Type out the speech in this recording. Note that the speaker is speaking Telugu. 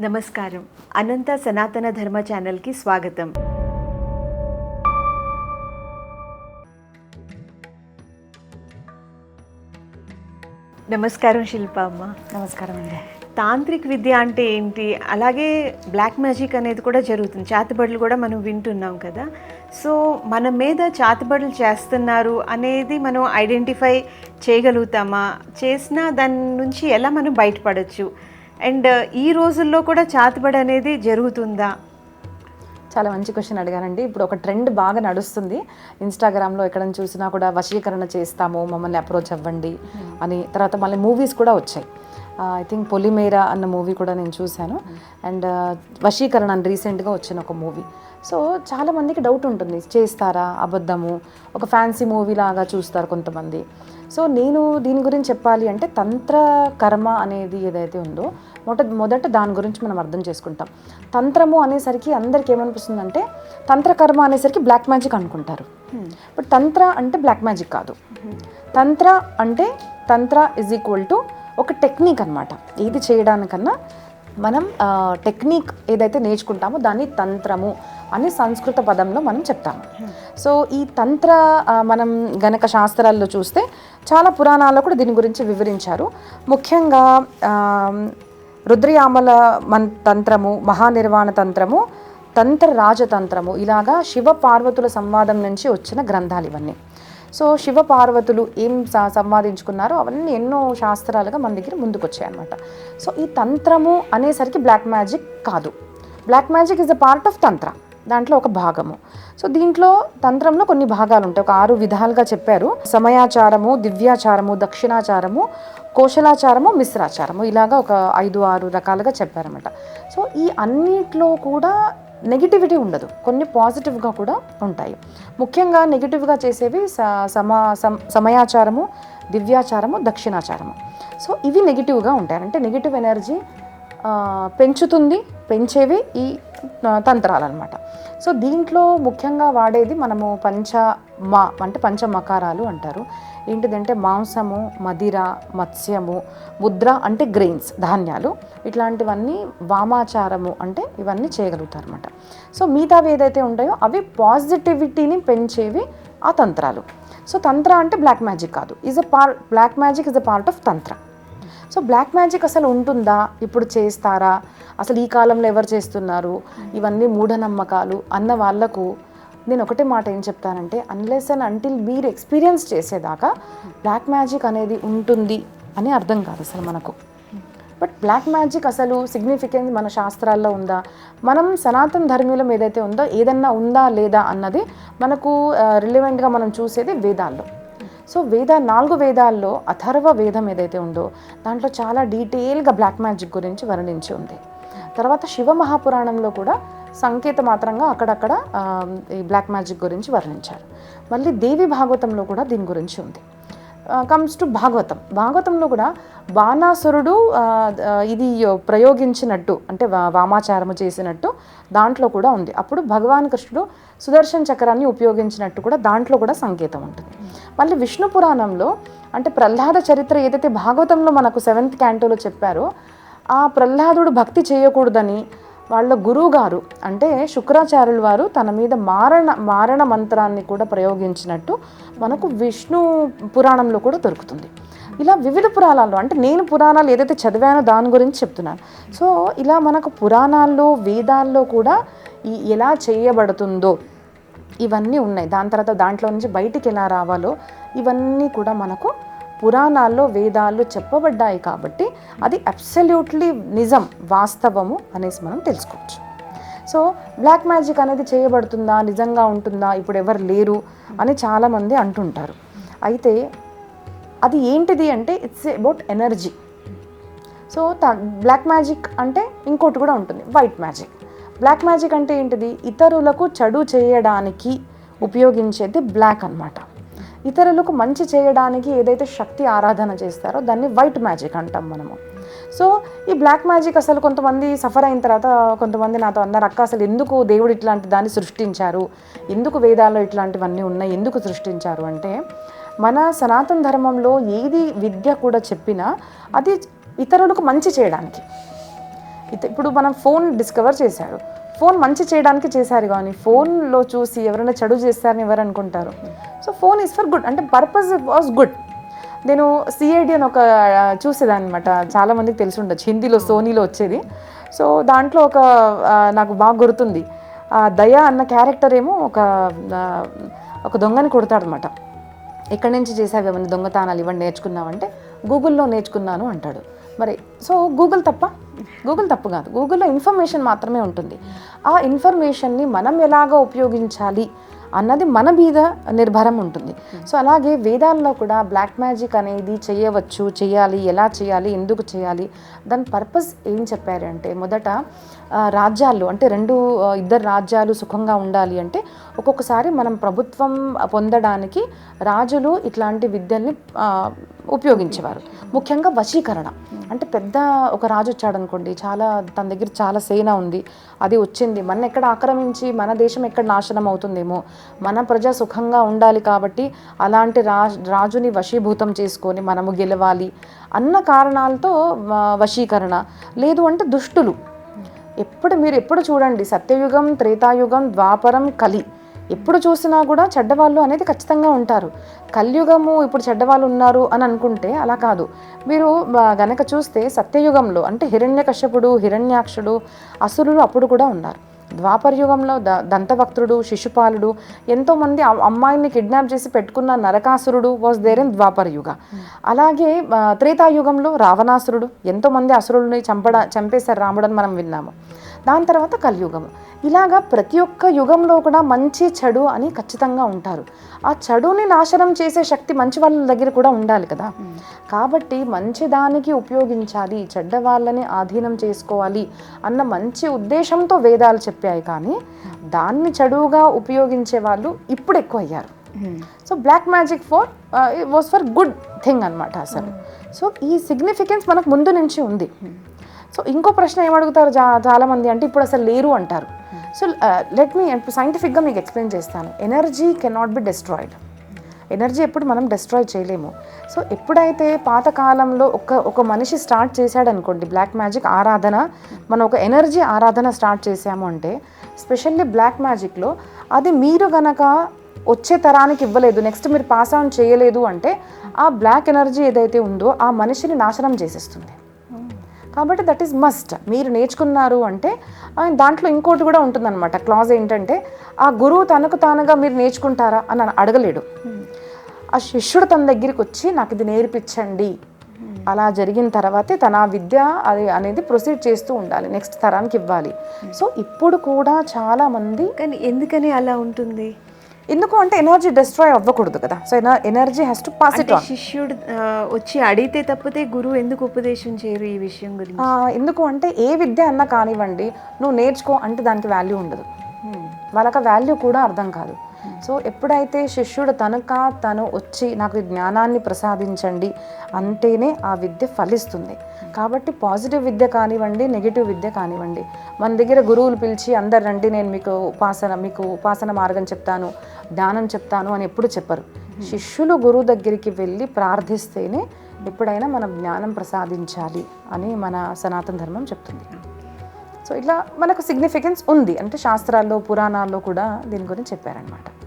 నమస్కారం. అనంత సనాతన ధర్మ ఛానల్కి స్వాగతం. నమస్కారం శిల్ప అమ్మ. నమస్కారం అండి. తాంత్రిక్ విద్య అంటే ఏంటి? అలాగే బ్లాక్ మ్యాజిక్ అనేది కూడా జరుగుతుంది. చేతబడులు కూడా మనం వింటున్నాం కదా. సో మన మీద చేతబడులు చేస్తున్నారు అనేది మనం ఐడెంటిఫై చేయగలుగుతామా? చేసినా దాని నుంచి ఎలా మనం బయటపడచ్చు? అండ్ ఈ రోజుల్లో కూడా చాతిబడి అనేది జరుగుతుందా? చాలా మంచి క్వశ్చన్ అడిగారండి. ఇప్పుడు ఒక ట్రెండ్ బాగా నడుస్తుంది. ఇన్స్టాగ్రామ్లో ఎక్కడ చూసినా కూడా వశీకరణ చేస్తాము మమ్మల్ని అప్రోచ్ అవ్వండి అని. తర్వాత మళ్ళీ మూవీస్ కూడా వచ్చాయి. ఐ థింక్ పొలిమేరా అన్న మూవీ కూడా నేను చూశాను. అండ్ వశీకరణ అని రీసెంట్గా వచ్చిన ఒక మూవీ సో చాలా మందికి డౌట్ ఉంటుంది. చేస్తారా? అబద్ధము? ఒక ఫ్యాన్సీ మూవీ లాగా చూస్తారు కొంతమంది. సో నేను దీని గురించి చెప్పాలి అంటే తంత్ర కర్మ అనేది ఏదైతే ఉందో మొదట మొదట దాని గురించి మనం అర్థం చేసుకుంటాం. తంత్రము అనేసరికి అందరికి ఏమనిపిస్తుందంటే తంత్రకర్మ అనేసరికి బ్లాక్ మ్యాజిక్ అనుకుంటారు. బట్ తంత్ర అంటే బ్లాక్ మ్యాజిక్ కాదు. తంత్ర అంటే తంత్ర ఇజ్ ఈక్వల్ టు ఒక టెక్నిక్ అన్నమాట. ఇది చేయడానికన్నా మనం టెక్నిక్ ఏదైతే నేర్చుకుంటామో దాన్ని తంత్రము అని సంస్కృత పదంలో మనం చెప్తాము. సో ఈ తంత్ర మనం గనక శాస్త్రాల్లో చూస్తే చాలా పురాణాల్లో కూడా దీని గురించి వివరించారు. ముఖ్యంగా రుద్రయామల మన్ తంత్రము మహానిర్వాణ తంత్రము తంత్ర రాజతంత్రము ఇలాగా శివ పార్వతుల సంవాదం నుంచి వచ్చిన గ్రంథాలు ఇవన్నీ. సో శివ పార్వతులు ఏం స- సంవాదించుకున్నారో అవన్నీ ఎన్నో శాస్త్రాలుగా మన దగ్గర ముందుకొచ్చాయన్నమాట. సో ఈ తంత్రము అనేసరికి బ్లాక్ మ్యాజిక్ కాదు. Black magic is a part of tantra. దాంట్లో ఒక భాగము. సో దీంట్లో తంత్రంలో కొన్ని భాగాలు ఉంటాయి ఒక ఆరు విధాలుగా చెప్పారు. సమయాచారము దివ్యాచారము దక్షిణాచారము కోశలాచారము మిశ్రాచారము. ఇలాగా ఒక ఐదు ఆరు రకాలుగా చెప్పారన్నమాట. సో ఈ అన్నిట్లో కూడా నెగిటివిటీ ఉండదు. కొన్ని పాజిటివ్గా కూడా ఉంటాయి. ముఖ్యంగా నెగిటివ్గా చేసేవి స సమా సమయాచారము దివ్యాచారము దక్షిణాచారము. సో ఇవి నెగిటివ్గా ఉంటాయి. అంటే నెగిటివ్ ఎనర్జీ పెంచుతుంది పెంచేవి ఈ తంత్రాలన్నమాట. తంత్రాలు సో దీంట్లో ముఖ్యంగా వాడేది మనము పంచ మా అంటే పంచమకారాలు అంటారు. ఏంటిదంటే మాంసము మదిర మత్స్యము ముద్ర అంటే గ్రెయిన్స్ ధాన్యాలు. ఇట్లాంటివన్నీ వామాచారము అంటే ఇవన్నీ చేయగలుగుతారు అనమాట సో మిగతావి ఏదైతే ఉంటాయో అవి పాజిటివిటీని పెంచేవి ఆ తంత్రాలు. సో తంత్ర అంటే బ్లాక్ మ్యాజిక్ కాదు. Is a part black magic is a part of tantra so black magic అసలు ఉంటుందా? ఇప్పుడు చేస్తారా? అసలు ఈ కాలంలో ఎవరు చేస్తున్నారు? ఇవన్నీ మూఢనమ్మకాలు అన్న వాళ్ళకు నేను ఒకటే మాట ఏం చెప్తానంటే అన్లెస్ అండ్ అంటిల్ మీరు ఎక్స్పీరియన్స్ చేసేదాకా బ్లాక్ మ్యాజిక్ అనేది ఉంటుంది అని అర్థం కాదు అసలు మనకు. బట్ బ్లాక్ మ్యాజిక్ అసలు సిగ్నిఫికెన్స్ మన శాస్త్రాల్లో ఉందా? మనం సనాతన ధర్మీయులం ఏదైతే ఉందో ఏదన్నా ఉందా లేదా అన్నది మనకు రిలివెంట్గా మనం చూసేది వేదాల్లో. సో వేద నాలుగు వేదాల్లో అథర్వ వేదం ఏదైతే ఉందో దాంట్లో చాలా డీటెయిల్గా బ్లాక్ మ్యాజిక్ గురించి వర్ణించి ఉంది. తర్వాత శివ మహాపురాణంలో కూడా సంకేత మాత్రంగా అక్కడక్కడ ఈ బ్లాక్ మ్యాజిక్ గురించి వర్ణించారు. మళ్ళీ దేవి భాగవతంలో కూడా దీని గురించి ఉంది. Comes to Bhagavatam. భాగవతంలో కూడా బాణాసురుడు ఇది ప్రయోగించినట్టు అంటే వా- వామాచారము చేసినట్టు దాంట్లో కూడా ఉంది. అప్పుడు భగవాన్ కృష్ణుడు సుదర్శన్ చక్రాన్ని ఉపయోగించినట్టు కూడా దాంట్లో కూడా సంకేతం ఉంటుంది. మళ్ళీ విష్ణు పురాణంలో అంటే ప్రహ్లాద చరిత్ర ఏదైతే భాగవతంలో మనకు సెవెంత్ క్యాంటోలో చెప్పారో ఆ ప్రహ్లాదుడు భక్తి చేయకూడదని వాళ్ళ గురువు గారు అంటే శుక్రాచార్యుల వారు తన మీద మారణ మారణ మంత్రాన్ని కూడా ప్రయోగించినట్టు మనకు విష్ణు పురాణంలో కూడా దొరుకుతుంది. ఇలా వివిధ పురాణాల్లో అంటే నేను పురాణాలు ఏదైతే చదివానో దాని గురించి చెప్తున్నాను. సో ఇలా మనకు పురాణాల్లో వేదాల్లో కూడా ఈ ఎలా చేయబడుతుందో ఇవన్నీ ఉన్నాయి. దాని తర్వాత దాంట్లో నుంచి బయటికి ఎలా రావాలో ఇవన్నీ కూడా మనకు పురాణాల్లో వేదాల్లో చెప్పబడ్డాయి కాబట్టి అది అబ్సల్యూట్లీ నిజం వాస్తవము అనేసి మనం తెలుసుకోవచ్చు. సో బ్లాక్ మ్యాజిక్ అనేది చేయబడుతుందా నిజంగా ఉంటుందా ఇప్పుడు ఎవరు లేరు అని చాలామంది అంటుంటారు. అయితే అది ఏంటిది అంటే it's about energy so black magic అంటే ఇంకోటి కూడా ఉంటుంది వైట్ మ్యాజిక్ బ్లాక్ మ్యాజిక్ అంటే ఏంటిది? ఇతరులకు చెడు చేయడానికి ఉపయోగించేది బ్లాక్ అన్నమాట. ఇతరులకు మంచి చేయడానికి ఏదైతే శక్తి ఆరాధన చేస్తారో దాన్ని వైట్ మ్యాజిక్ అంటాం మనము. సో ఈ బ్లాక్ మ్యాజిక్ అసలు కొంతమంది సఫర్ అయిన తర్వాత కొంతమంది నాతో అన్నారు అక్క అసలు ఎందుకు దేవుడు ఇట్లాంటి దాన్ని సృష్టించారు? ఎందుకు వేదాల్లో ఇట్లాంటివన్నీ ఉన్నాయి? ఎందుకు సృష్టించారు? అంటే మన సనాతన ధర్మంలో ఏది విద్య కూడా చెప్పినా అది ఇతరులకు మంచి చేయడానికి. ఇప్పుడు మనం ఫోన్ డిస్కవర్ చేశారు. ఫోన్ మంచి చేయడానికి చేశారు కానీ ఫోన్లో చూసి ఎవరైనా చెడు చేస్తారని ఎవరు అనుకుంటారు? So phone is for good అంటే పర్పస్ వాజ్ గుడ్ నేను సిఐడి అని ఒక చూసేదాన్ని అనమాట చాలామందికి తెలిసి ఉండొచ్చు. హిందీలో సోనీలో వచ్చేది. సో దాంట్లో ఒక నాకు బాగా గుర్తుంది. దయా దయ అన్న క్యారెక్టర్ ఏమో ఒక ఒక దొంగని కొడతాడనమాట ఎక్కడి నుంచి చేసావు ఏమైనా దొంగతానాలు ఇవ్వండి నేర్చుకున్నావంటే గూగుల్లో నేర్చుకున్నాను అంటాడు. మరి సో గూగుల్ తప్ప గూగుల్ తప్పు కాదు. గూగుల్లో ఇన్ఫర్మేషన్ మాత్రమే ఉంటుంది. ఆ ఇన్ఫర్మేషన్ని మనం ఎలాగ ఉపయోగించాలి? అన్నది మన మీద నిర్భరం ఉంటుంది. సో అలాగే వేదాల్లో కూడా బ్లాక్ మ్యాజిక్ అనేది చేయవచ్చు చేయాలి ఎలా చేయాలి ఎందుకు చేయాలి దాని పర్పస్ ఏం చెప్పారంటే మొదట రాజ్యాలు అంటే రెండు ఇద్దరు రాజ్యాలు సుఖంగా ఉండాలి అంటే ఒక్కొక్కసారి మనం ప్రభుత్వం పొందడానికి రాజులు ఇట్లాంటి విద్యల్ని ఉపయోగించేవారు. ముఖ్యంగా వశీకరణ. అంటే పెద్ద ఒక రాజు వచ్చాడు అనుకోండి చాలా తన దగ్గర చాలా సేన ఉంది అది వచ్చింది మన ఎక్కడ ఆక్రమించి మన దేశం ఎక్కడ నాశనం అవుతుందేమో మన ప్రజ సుఖంగా ఉండాలి కాబట్టి అలాంటి రా రాజుని వశీభూతం చేసుకొని మనము గెలవాలి అన్న కారణాలతో వశీకరణ. లేదు అంటే దుష్టులు. ఎప్పుడు మీరు ఎప్పుడు చూడండి సత్యయుగం త్రేతాయుగం ద్వాపరం కలి. ఎప్పుడు చూసినా కూడా చెడ్డవాళ్ళు అనేది ఖచ్చితంగా ఉంటారు. కలియుగము ఇప్పుడు చెడ్డవాళ్ళు ఉన్నారు అని అనుకుంటే అలా కాదు. మీరు గనక చూస్తే సత్యయుగంలో అంటే హిరణ్యకశ్యపుడు హిరణ్యాక్షుడు అసురులు అప్పుడు కూడా ఉన్నారు. ద్వాపర యుగంలో ద దంతవక్తుడు శిశుపాలుడు ఎంతోమంది అమ్మాయిల్ని అమ్మాయిని కిడ్నాప్ చేసి పెట్టుకున్న నరకాసురుడు వాజ్ దేర్ ఇన్ ద్వాపరయుగ. అలాగే త్రేతాయుగంలో రావణాసురుడు ఎంతోమంది అసురుల్ని చంపడ చంపేశారు రాముడని మనం విన్నాము. దాని తర్వాత కలియుగము ఇలాగా ప్రతి ఒక్క యుగంలో కూడా మంచి చెడు అని ఖచ్చితంగా ఉంటారు. ఆ చెడుని నాశనం చేసే శక్తి మంచి వాళ్ళ దగ్గర కూడా ఉండాలి కదా. కాబట్టి మంచి దానికి ఉపయోగించాలి చెడ్డ వాళ్ళని ఆధీనం చేసుకోవాలి అన్న మంచి ఉద్దేశంతో వేదాలు చెప్పాయి కానీ దాన్ని చెడుగా ఉపయోగించే వాళ్ళు ఇప్పుడు ఎక్కువ అయ్యారు. So black magic for was for good thing అనమాట అసలు. సో ఈ సిగ్నిఫికెన్స్ మనకు ముందు నుంచి ఉంది. సో ఇంకో ప్రశ్న ఏమడుగుతారు జా చాలామంది అంటే ఇప్పుడు అసలు లేరు అంటారు. సో లెట్ మీ సైంటిఫిక్గా మీకు ఎక్స్ప్లెయిన్ చేస్తాను. Energy cannot be destroyed energy ఎప్పుడు మనం డిస్ట్రాయ్ చేయలేము. సో ఎప్పుడైతే పాతకాలంలో ఒక ఒక మనిషి స్టార్ట్ చేశాడనుకోండి బ్లాక్ మ్యాజిక్ ఆరాధన మనం ఒక ఎనర్జీ ఆరాధన స్టార్ట్ చేసాము అంటే స్పెషల్లీ బ్లాక్ మ్యాజిక్లో అది మీరు గనక వచ్చే తరానికి ఇవ్వలేదు నెక్స్ట్ మీరు పాస్ ఆన్ చేయలేదు అంటే ఆ బ్లాక్ ఎనర్జీ ఏదైతే ఉందో ఆ మనిషిని నాశనం చేసేస్తుంది. కాబట్టి దట్ ఈస్ మస్ట్ మీరు నేర్చుకున్నారు అంటే దాంట్లో ఇంకోటి కూడా ఉంటుందన్నమాట. క్లాజ్ ఏంటంటే ఆ గురువు తనకు తానుగా మీరు నేర్చుకుంటారా అని అడగలేడు. ఆ శిష్యుడు తన దగ్గరికి వచ్చి నాకు ఇది నేర్పించండి. అలా జరిగిన తర్వాతే తన ఆ విద్య అది అనేది ప్రొసీడ్ చేస్తూ ఉండాలి. నెక్స్ట్ తరానికి ఇవ్వాలి. సో ఇప్పుడు కూడా చాలా మంది కానీ ఎందుకని అలా ఉంటుంది? ఎందుకు అంటే ఎనర్జీ డిస్ట్రాయ్ అవ్వకూడదు కదా? So energy has to pass it శిష్యుడు వచ్చి అడిగితే తప్పితే గురువు ఎందుకు ఉపదేశం చేయరు ఈ విషయం గురించి? ఎందుకు అంటే ఏ విద్య అన్నా కానివ్వండి నువ్వు నేర్చుకో అంటే దానికి వాల్యూ ఉండదు. వాళ్ళకి ఆ వాల్యూ కూడా అర్థం కాదు. సో ఎప్పుడైతే శిష్యుడు తనక తను వచ్చి నాకు జ్ఞానాన్ని ప్రసాదించండి అంటేనే ఆ విద్య ఫలిస్తుంది. కాబట్టి పాజిటివ్ విద్య కానివ్వండి నెగిటివ్ విద్య కానివ్వండి. మన దగ్గర గురువులు పిలిచి అందరు రండి నేను మీకు ఉపాసన మీకు ఉపాసన మార్గం చెప్తాను జ్ఞానం చెప్తాను అని ఎప్పుడు చెప్పరు. శిష్యులు గురువు దగ్గరికి వెళ్ళి ప్రార్థిస్తేనే ఎప్పుడైనా మనం జ్ఞానం ప్రసాదించాలి అని మన సనాతన ధర్మం చెప్తుంది. సో ఇట్లా మనకు సిగ్నిఫికెన్స్ ఉంది. అంటే శాస్త్రాల్లో పురాణాల్లో కూడా దీని గురించి చెప్పారనమాట